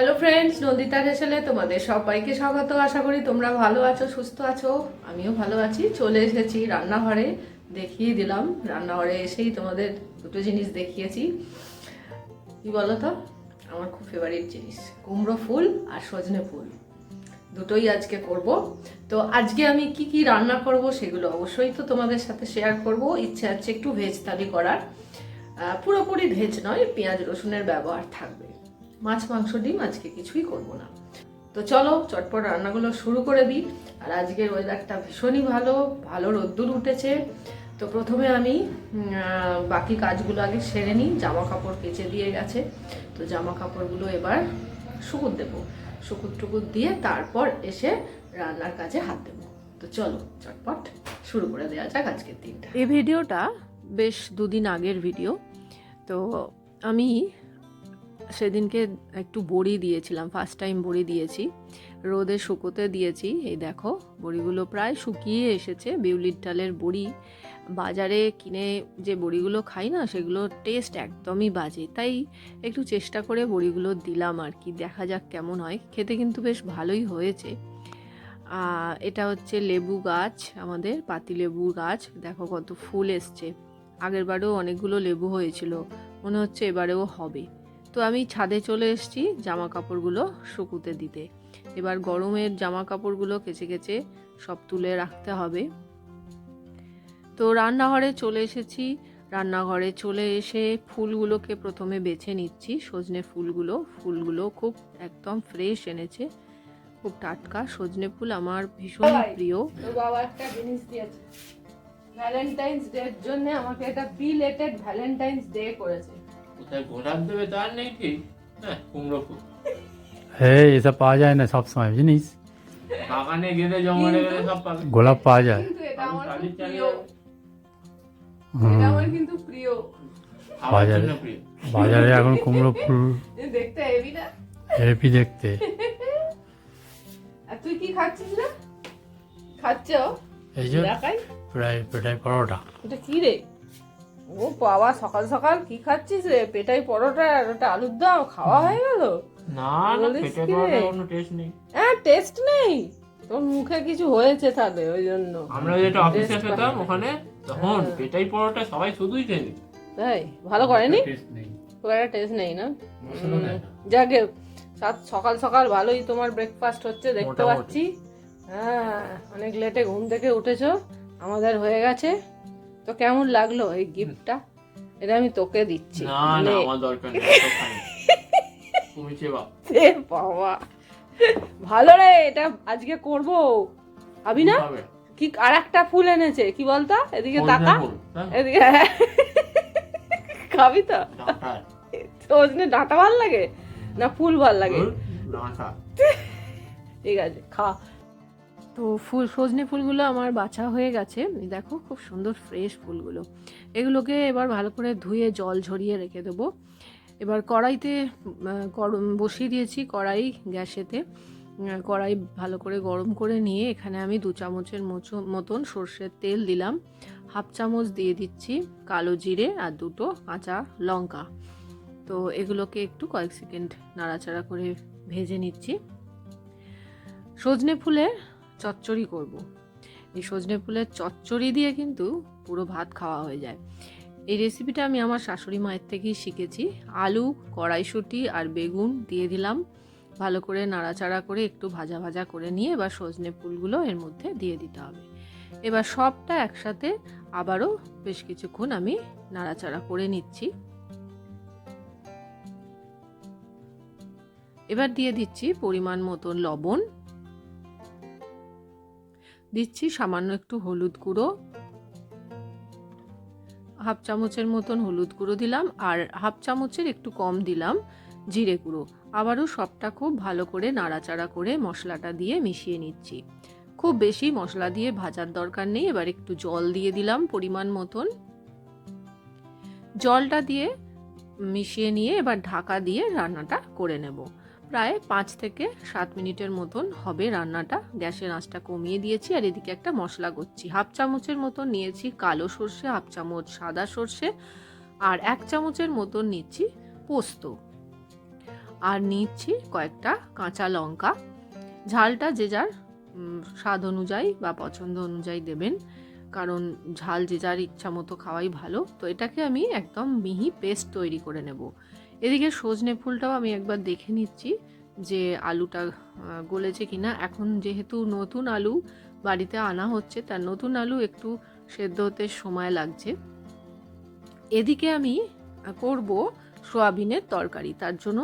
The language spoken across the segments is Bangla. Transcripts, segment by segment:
হ্যালো ফ্রেন্ডস নন্দিতা হেসেলে তোমাদের সবাইকে স্বাগত। আশা করি তোমরা ভালো আছো, সুস্থ আছো। আমিও ভালো আছি। চলে এসেছি রান্নাঘরে। দেখিয়ে দিলাম। রান্নাঘরে এসেই তোমাদের দুটো জিনিস দেখিয়েছি। কি বলো তো আমার খুব ফেভারিট জিনিস। কুমড়ো ফুল আর সজনে ফুল। দুটোই আজকে করব। তো আজকে আমি কি কি রান্না করব সেগুলো অবশ্যই তো তোমাদের সাথে শেয়ার করব। ইচ্ছে আছে একটু ভেজ থালি করার। পুরোপুরি ভেজ নয়, পেঁয়াজ রসুনের ব্যবহার থাকবে। মাছ, মাংস, ডিম আজকে কিছুই করব না। তো চলো, চটপট রান্নাগুলো শুরু করে দিই। আর আজকের ওয়েদারটা ভীষণই ভালো ভালো রোদ্দুর উঠেছে। তো প্রথমে আমি বাকি কাজগুলো আগে সেরে নিই। জামা কাপড় কেচে দিয়ে গেছে। তো জামা কাপড়গুলো এবার শুকুর দেবো। শুকুর টুকুর দিয়ে তারপর এসে রান্নার কাজে হাত দেবো। তো চলো, চটপট শুরু করে দেওয়া যাক আজকের দিনটা। এই ভিডিওটা বেশ দুদিন আগের ভিডিও। তো আমি সেদিনকে একটু বড়ি দিয়েছিলাম ফার্স্ট টাইম বড়ি দিয়েছি। রোদে শুকোতে দিয়েছি। এই দেখো, বড়িগুলো প্রায় শুকিয়ে এসেছে। বিউলির ডালের বড়ি। বাজারে কিনে যে বড়িগুলো খাই না, সেগুলোর টেস্ট একদমই বাজে। তাই একটু চেষ্টা করে বড়িগুলো দিলাম আর কি। দেখা যাক কেমন হয়। খেতে কিন্তু বেশ ভালোই হয়েছে। এটা হচ্ছে লেবু গাছ, আমাদের পাতি লেবু গাছ। দেখো কত ফুল এসছে। আগের বারেও অনেকগুলো লেবু হয়েছিল। মনে হচ্ছে এবারেও হবে। তো আমি ছাদে চলে এসেছি জামা কাপড়গুলো শুকুতে দিতে। এবার গরমের জামা কাপড়গুলো কেচে কেচে সব তুলে রাখতে হবে। তো রান্নাঘরে চলে এসেছি। রান্নাঘরে চলে এসে ফুলগুলোকে প্রথমে বেছে নিচ্ছি। সজনে ফুলগুলো ফুলগুলো খুব একদম ফ্রেশ এনেছে। খুব টাটকা। সজনে ফুল আমার ভীষণ প্রিয়। বাবা একটা জিনিস দিয়েছে। ভ্যালেন্টাইন্স ডে এর জন্য আমাকে একটা বিলেটেড ভ্যালেন্টাইন্স ডে করেছে। কোথায় গোলাপ দেবে তার নেই ঠিক। হ্যাঁ কুমড়ো ফুল। হ্যাঁ এসব পাওয়া যায় না সব সময় জানিস বাগানে গেলে জঙ্গলে গেলে সব পাবে। গোলাপ পাওয়া যায়। কিন্তু এটা আমার খুব প্রিয়। এটা আমার কিন্তু প্রিয়। বাজারে। বাজারে এখন কুমড়ো ফুল দেখতে হেবি না? হেপি দেখতে। আর তুই কি খাচ্ছিস রে খাচ্ছ? এই যে প্রায় পেটাই পরোটা। এটা কি রে? ও বাবা সকাল সকাল কি খাচ্ছিস রে? পেটাই পরোটা আর ওটা আলুর দম খাওয়া হয়ে গেল? না না কোনো টেস্ট নেই। হ্যাঁ টেস্ট নেই। তোর মুখে কিছু হয়েছে তাহলে ওই জন্য। আমরা যেটা অফিসে খেতাম ওখানে তখন হ্যাঁ। পেটাই পরোটা সবাই শুধুই খেয়ে তাই? ভালো করেনি? খুব একটা টেস্ট নেই না? যাকে সাত- সকাল সকাল ভালোই তোমার ব্রেকফাস্ট হচ্ছে দেখতে পাচ্ছি। হ্যাঁ অনেক লেটে ঘুম থেকে উঠেছো আমাদের হয়ে গেছে। তো কেমন লাগল এই গিফটটা এটা আমি তোকে দিচ্ছি। না না আমার দরকার নেই। তুমি চেবা এ বাবা। ভালো রে এটা আজকে করব। ভাবি না? কি আর একটা ফুল এনেছে কি বলতো? এদিকে তাকা হ্যাঁ? এদিকে খাবি তো। সজনে ডাঁটা ভালো লাগে? না ফুল ভালো লাগে? ঠিক আছে খা। তো ফুল, সজনে ফুলগুলো আমার বাছা হয়ে গেছে। দেখো, খুব সুন্দর ফ্রেশ ফুলগুলো। এগুলোকে এবার ভালো করে ধুয়ে জল ঝরিয়ে রেখে দেবো। এবার কড়াইতে বসিয়ে দিয়েছি কড়াই গ্যাসেতে। কড়াই ভালো করে গরম করে নিয়ে এখানে আমি দু চামচের মোচো- মতন সর্ষের তেল দিলাম। হাফ চামচ দিয়ে দিচ্ছি কালো জিরে আর দুটো কাঁচা লঙ্কা। তো এগুলোকে একটু কয়েক সেকেন্ড নাড়াচাড়া করে ভেজে নিচ্ছি। সজনে ফুলের চচ্চড়ি করব। এই সজনে ফুলের চচ্চড়ি দিয়ে কিন্তু পুরো ভাত খাওয়া হয়ে যায়। এই রেসিপিটা আমি আমার শাশুড়ি মায়ের থেকেই শিখেছি। আলু, কড়াইশুঁটি আর বেগুন দিয়ে দিলাম। ভালো করে নাড়াচাড়া করে একটু ভাজা ভাজা করে নিয়ে এবার সজনে ফুলগুলো এর মধ্যে দিয়ে দিতে হবে। এবার সবটা একসাথে আবারও বেশ কিছুক্ষণ আমি নাড়াচাড়া করে নিচ্ছি। এবার দিয়ে দিচ্ছি পরিমাণ মতন লবণ। দিচ্ছি, সামান্য একটু হলুদ গুঁড়ো। হাফ চামচের মতন হলুদ গুঁড়ো দিলাম আর হাফ চামচের একটু কম দিলাম জিরে গুঁড়ো। আবারও সবটা খুব ভালো করে নাড়াচাড়া করে মশলাটা দিয়ে মিশিয়ে নিচ্ছি। খুব বেশি মশলা দিয়ে ভাজার দরকার নেই, এবার একটু জল দিয়ে দিলাম পরিমাণ মতন। জলটা দিয়ে মিশিয়ে নিয়ে এবার ঢাকা দিয়ে রান্নাটা করে নেব। প্রায় পাঁচ থেকে সাত মিনিটের মতন হবে রান্নাটা। গ্যাসের আঁচটা কমিয়ে দিয়েছি আর এদিকে একটা মশলা করছি। হাফ চামচের মতন নিয়েছি কালো সর্ষে, হাফ চামচ সাদা সর্ষে আর এক চামচের মতন নিচ্ছি পোস্ত। আর নিচ্ছি কয়েকটা কাঁচা লঙ্কা। ঝালটা যে যার স্বাদ অনুযায়ী বা পছন্দ অনুযায়ী দেবেন। কারণ ঝাল যে যার ইচ্ছা মতো খাওয়াই ভালো। তো এটাকে আমি একদম মিহি পেস্ট তৈরি করে নেব। এদিকে সজনে ফুলটাও আমি একবার দেখে নিচ্ছি যে আলুটা গলেছে কিনা। এখন যেহেতু নতুন আলু বাড়িতে আনা হচ্ছে তার নতুন আলু একটু সেদ্ধ হতে সময় লাগছে। এদিকে আমি করব সোয়াবিনের তরকারি। তার জন্য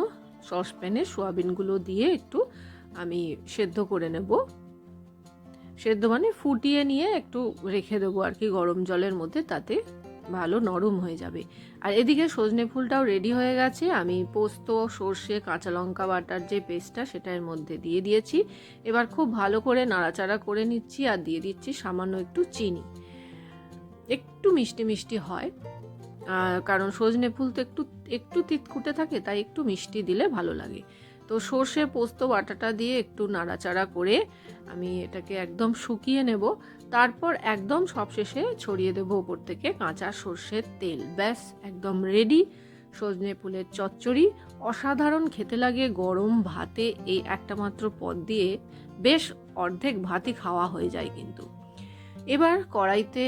সসপ্যানে সোয়াবিনগুলো দিয়ে একটু আমি সেদ্ধ করে নেব। সেদ্ধ মানে ফুটিয়ে নিয়ে একটু রেখে দেবো আর কি, গরম জলের মধ্যে, তাতে ভালো নরম হয়ে যাবে। আর এদিকে সজনে ফুলটাও রেডি হয়ে গেছে। আমি পোস্ত, সর্ষে, কাঁচা লঙ্কা বাটার যে পেস্টটা সেটা এর মধ্যে দিয়ে দিয়েছি। এবার খুব ভালো করে নাড়াচাড়া করে নিচ্ছি আর দিয়ে দিচ্ছি সামান্য একটু চিনি। একটু মিষ্টি মিষ্টি হয়। কারণ সজনে ফুল তো একটু একটু তিতকুটে থাকে, তাই একটু মিষ্টি দিলে ভালো লাগে। তো সর্ষে, পোস্ত, বাটাটা দিয়ে একটু নাড়াচাড়া করে আমি এটাকে একদম শুকিয়ে নেব। তারপর একদম সবশেষে ছড়িয়ে দেবো ওপর থেকে কাঁচা সর্ষের তেল। ব্যাস, একদম রেডি সজনে ফুলের চচ্চড়ি। অসাধারণ খেতে লাগে গরম ভাতে। এই একটা মাত্র পদ দিয়ে বেশ অর্ধেক ভাতই খাওয়া হয়ে যায় কিন্তু। এবার কড়াইতে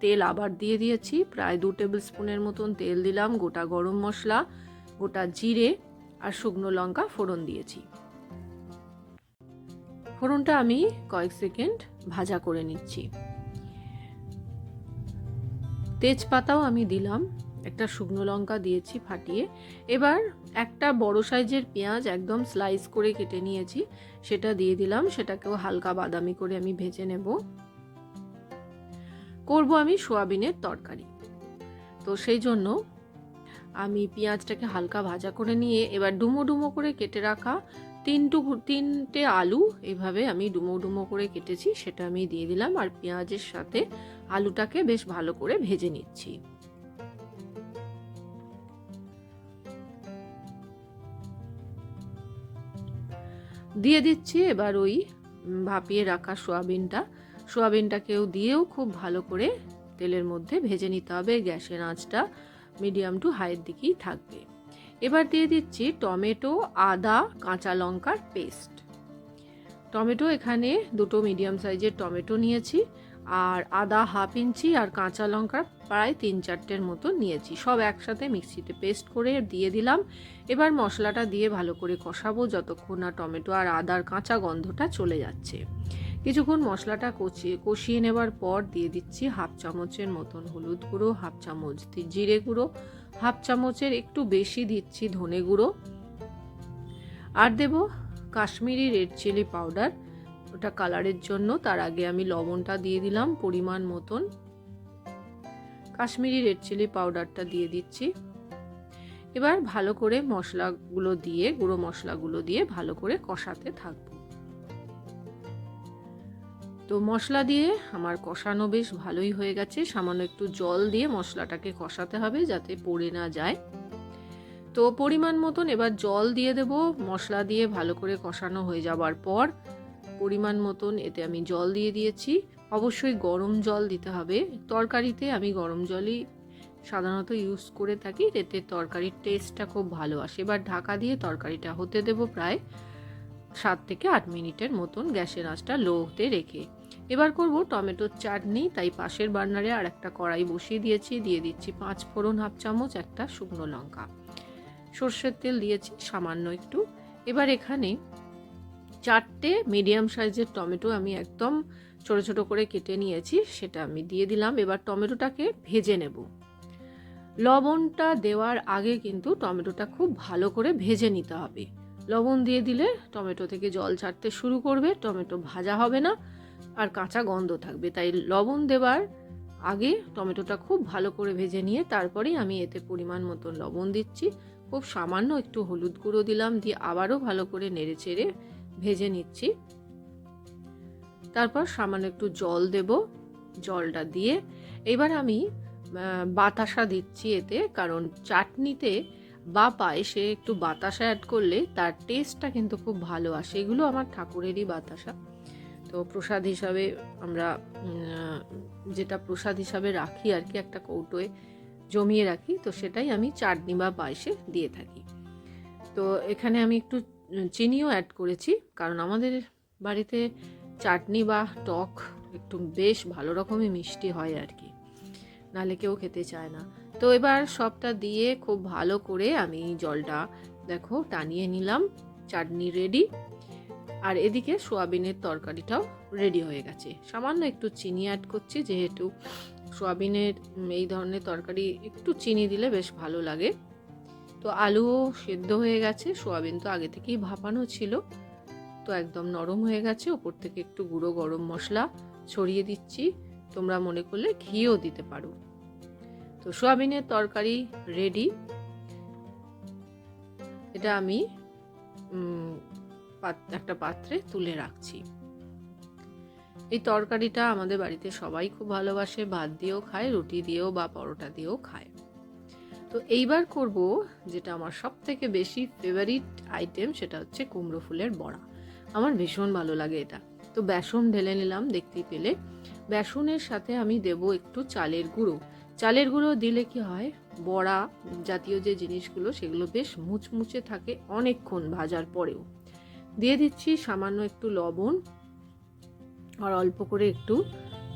তেল আবার দিয়ে দিয়েছি। প্রায় দু টেবিল স্পুনের মতন তেল দিলাম, গোটা গরম মশলা, গোটা জিরে আর শুকনো লঙ্কা ফোড়ন দিয়েছি। ফোড়নটা আমি কয়েক সেকেন্ড ভাজা করে নিচ্ছি। তেজপাতাও আমি দিলাম, একটা শুকনো লঙ্কা দিয়েছি ফাটিয়ে। এবার একটা বড় সাইজের পেঁয়াজ একদম স্লাইস করে কেটে নিয়েছি, সেটা দিয়ে দিলাম, সেটাকেও হালকা বাদামি করে আমি ভেজে নেব। করব আমি সোয়াবিনের তরকারি। তো সেই জন্য আমি পেঁয়াজটাকে হালকা ভাজা করে নিয়ে এবার ডুমো ডুমো করে কেটে রাখা তিনটু তিনটে আলু এভাবে আমি ডুমো ডুমো করে কেটেছি, সেটা আমি দিয়ে দিলাম আর পেঁয়াজের সাথে আলুটাকে বেশ ভালো করে ভেজে নিচ্ছি। দিয়ে দিচ্ছি এবার ওই ভাপিয়ে রাখা সোয়াবিনটা। সোয়াবিনটাকেও দিয়েও খুব ভালো করে তেলের মধ্যে ভেজে নিতে হবে, গ্যাসের আঁচটা মিডিয়াম টু হাইয়ের দিকেই থাকবে। এবার দিয়ে দিচ্ছি টমেটো, আদা, কাঁচা লঙ্কার পেস্ট। টমেটো এখানে দুটো মিডিয়াম সাইজের টমেটো নিয়েছি আর আদা হাফ ইঞ্চি আর কাঁচা লঙ্কা প্রায় তিন চারটের মতো নিয়েছি। সব একসাথে মিক্সিতে পেস্ট করে দিয়ে দিলাম। এবার মশলাটা দিয়ে ভালো করে কষাবো যতক্ষণ না টমেটো আর আদার কাঁচা গন্ধটা চলে যাচ্ছে। কিছুক্ষণ মশলাটা কষিয়ে কষিয়ে নেবার পর দিয়ে দিচ্ছি হাফ চামচের মতন হলুদ গুঁড়ো, হাফ চামচ জিরে গুঁড়ো হাফ চামচের একটু বেশি দিচ্ছি ধনে গুঁড়ো। আর দেব কাশ্মীরি রেড চিলি পাউডার। ওটা কালারের জন্য, তার আগে আমি লবণটা দিয়ে দিলাম পরিমাণ মতন। কাশ্মীরি রেড চিলি পাউডারটা দিয়ে দিচ্ছি। এবার ভালো করে মশলাগুলো দিয়ে, গুঁড়ো মশলাগুলো দিয়ে ভালো করে কষাতে থাকব। তো মশলা দিয়ে আমার কষানো বেশ ভালোই হয়ে গেছে। সামান্য একটু জল দিয়ে মশলাটাকে কষাতে হবে যাতে পড়ে না যায়। তো পরিমাণ মতন এবার জল দিয়ে দেব। মশলা দিয়ে ভালো করে কষানো হয়ে যাবার পর পরিমাণ মতন এতে আমি জল দিয়ে দিয়েছি। অবশ্যই গরম জল দিতে হবে। তরকারিতে আমি গরম জলই সাধারণত ইউজ করে থাকি। এতে তরকারির টেস্টটা খুব ভালো আসে। এবার ঢাকা দিয়ে তরকারিটা হতে দেব প্রায় সাত থেকে আট মিনিটের মতন গ্যাসের আঁচটা লোতে রেখে। এবার করব টমেটোর চাটনি, তাই পাশের বার্নারে আর একটা কড়াই বসিয়ে দিয়েছি। দিয়ে দিচ্ছি পাঁচ ফোড়ন, হাফ চামচ একটা শুকনো লঙ্কা। সর্ষের তেল দিয়েছি সামান্য একটু। এবার এখানে চারটে মিডিয়াম সাইজের টমেটো আমি একদম ছোট ছোট করে কেটে নিয়েছি, সেটা আমি দিয়ে দিলাম। এবার টমেটোটাকে ভেজে নেব। লবণটা দেওয়ার আগে কিন্তু টমেটোটা খুব ভালো করে ভেজে নিতে হবে। লবণ দিয়ে দিলে টমেটো থেকে জল ছাড়তে শুরু করবে, টমেটো ভাজা হবে না। আর কাঁচা গন্ধ থাকবে। তাই লবণ দেওয়ার আগে টমেটোটা খুব ভালো করে ভেজে নিয়ে তারপরেই আমি এতে পরিমাণ মতো লবণ দিচ্ছি। খুব সামান্য একটু হলুদ গুঁড়ো দিলাম, দিয়ে আবারও ভালো করে নেড়ে চেড়ে ভেজে নিচ্ছি। তারপর সামান্য একটু জল দেব, জলটা দিয়ে। এবার আমি বাতাসা দিচ্ছি এতে, কারণ চাটনিতে বা পায়েসে একটু বাতাসা অ্যাড করলে তার টেস্টটা কিন্তু খুব ভালো আসে। এগুলো আমার ঠাকুরেরই বাতাসা। তো প্রসাদ হিসাবে আমরা যেটা প্রসাদ হিসাবে রাখি আর কি, একটা কৌটোয় জমিয়ে রাখি, তো সেটাই আমি চাটনি বা পায়েসে দিয়ে থাকি। তো এখানে আমি একটু চিনিও অ্যাড করেছি, কারণ আমাদের বাড়িতে চাটনি বা টক একটু বেশ ভালো রকমই মিষ্টি হয় আর কি। নাহলে কেউ খেতে চায় না। তো এবার সবটা দিয়ে খুব ভালো করে আমি জলটা, দেখো, টানিয়ে নিলাম, চাটনি রেডি আর এদিকে সোয়াবিনের তরকারিটাও রেডি হয়ে গেছে। সামান্য একটু চিনি অ্যাড করছি, যেহেতু সোয়াবিনের এই ধরনের তরকারি একটু চিনি দিলে বেশ ভালো লাগে। তো আলুও সেদ্ধ হয়ে গেছে, সোয়াবিন তো আগে থেকেই ভাপানো ছিল। তো একদম নরম হয়ে গেছে, ওপর থেকে একটু গুঁড়ো গরম মশলা ছড়িয়ে দিচ্ছি। তোমরা মনে করলে ঘিও দিতে পারো। তো সোয়াবিনের তরকারি রেডি এটা আমি একটা পাত্রে তুলে রাখছি। এই তরকারিটা আমাদের বাড়িতে সবাই খুব ভালোবাসে, ভাত দিয়েও খায়, রুটি দিয়েও বা পরোটা দিয়েও খায়। তো এইবার করব যেটা আমার সব থেকে বেশি ফেভারিট আইটেম সেটা হচ্ছে কুমড়ো ফুলের বড়া। আমার ভীষণ ভালো লাগে এটা। তো বেসন ঢেলে নিলাম দেখতেই পেলে। বেসনের সাথে আমি দেব একটু চালের গুঁড়ো। চালের গুঁড়ো দিলে কি হয়, বড়া জাতীয় যে জিনিসগুলো, সেগুলো বেশ মুচমুচে থাকে অনেকক্ষণ ভাজার পরেও। দিয়ে দিচ্ছি সামান্য একটু লবণ আর অল্প করে একটু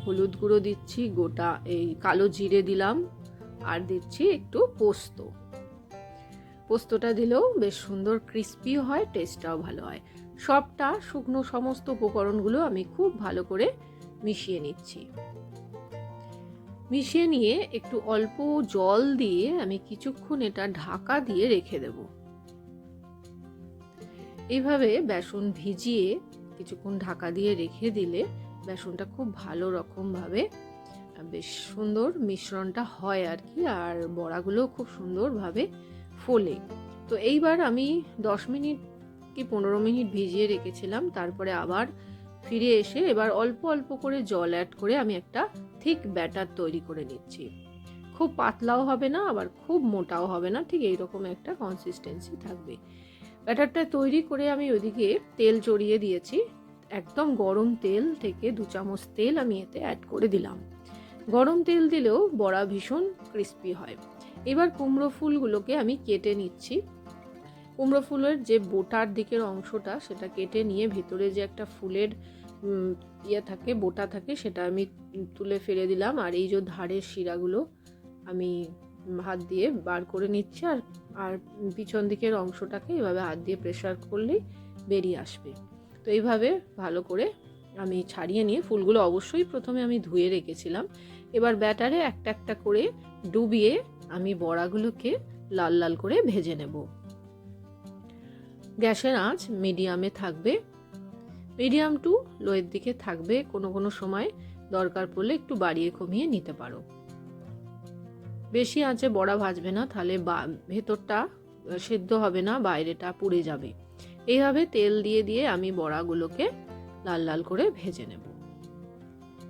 হলুদ গুঁড়ো দিচ্ছি, গোটা এই কালো জিরে দিলাম আর দিচ্ছি একটু পোস্ত। পোস্তটা দিলেও বেশ সুন্দর ক্রিস্পি হয় টেস্টটাও ভালো হয়। সবটা শুকনো সমস্ত উপকরণগুলো আমি খুব ভালো করে মিশিয়ে নিচ্ছি। মিশিয়ে নিয়ে একটু অল্প জল দিয়ে আমি কিছুক্ষণ এটা ঢাকা দিয়ে রেখে দেব। এইভাবে বেসন ভিজিয়ে কিছুক্ষণ ঢাকা দিয়ে রেখে দিলে বেসনটা খুব ভালো রকমভাবে বেশ সুন্দর মিশ্রণটা হয় আর কি, আর বড়াগুলো খুব সুন্দরভাবে ফোলে। তো এইবার আমি দশ মিনিট কি পনেরো মিনিট ভিজিয়ে রেখেছিলাম, তারপরে আবার ফিরে এসে এবার অল্প অল্প করে জল অ্যাড করে আমি একটা ঠিক ব্যাটার তৈরি করে নিচ্ছি। খুব পাতলাও হবে না, আবার খুব মোটাও হবে না, ঠিক এইরকম একটা কনসিস্টেন্সি থাকবে। ব্যাটারটা তৈরি করে আমি ওইদিকে তেল চড়িয়ে দিয়েছি। একদম গরম তেল থেকে দু চামচ তেল আমি এতে অ্যাড করে দিলাম। গরম তেল দিলেও বড়া ভীষণ ক্রিস্পি হয়। এবার কুমড়ো ফুলগুলোকে আমি কেটে নিচ্ছি। কুমড়ো ফুলের যে বোটার দিকের অংশটা, সেটা কেটে নিয়ে ভেতরে যে একটা ফুলের ইয়ে থাকে, বোটা থাকে, সেটা আমি তুলে ফেলে দিলাম। আর এই যে ধারের শিরাগুলো আমি হাত দিয়ে বার করে নিচ্ছি আর আর পিছন দিকের অংশটাকে এভাবে হাত দিয়ে প্রেশার করলেই বেরিয়ে আসবে। তো এইভাবে ভালো করে আমি ছাড়িয়ে নিয়ে ফুলগুলো অবশ্যই প্রথমে আমি ধুয়ে রেখেছিলাম। এবার ব্যাটারে একটা একটা করে ডুবিয়ে আমি বড়াগুলোকে লাল লাল করে ভেজে নেব। গ্যাসের আঁচ মিডিয়ামে থাকবে। মিডিয়াম টু লোয়ের দিকে থাকবে। কোনো কোনো সময় দরকার পড়লে একটু বাড়িয়ে কমিয়ে নিতে পারো। বেশি আঁচে বড়া ভাজবে না, তাহলে ভেতরটা সেদ্ধ হবে না, বাইরেটা পুড়ে যাবে। এইভাবে তেল দিয়ে দিয়ে আমি বড়াগুলোকে লাল লাল করে ভেজে নেব।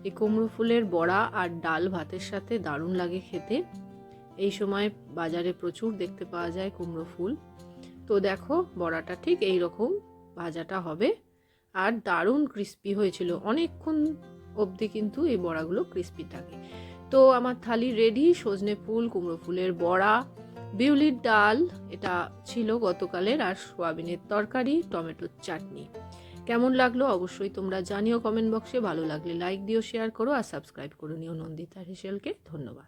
এই কুমড়ো ফুলের বড়া আর ডাল ভাতের সাথে দারুণ লাগে খেতে। এই সময় বাজারে প্রচুর দেখতে পাওয়া যায় কুমড়ো ফুল। তো দেখো, বড়াটা ঠিক এই রকম ভাজাটা হবে। আর দারুণ ক্রিস্পি হয়েছিল। অনেকক্ষণ অবধি কিন্তু এই বড়াগুলো ক্রিস্পি থাকে। তো আমার থালি রেডি সজনে ফুল, কুমড়ো ফুলের বড়া, বিউলির ডাল, এটা ছিল গতকালের, আর সোয়াবিনের তরকারি টমেটোর চাটনি। কেমন লাগল অবশ্যই তোমরা জানিও কমেন্ট বক্সে ভালো লাগলে লাইক দিও শেয়ার করো, আর সাবস্ক্রাইব করো নিও নন্দিতা হেসেলকে, ধন্যবাদ।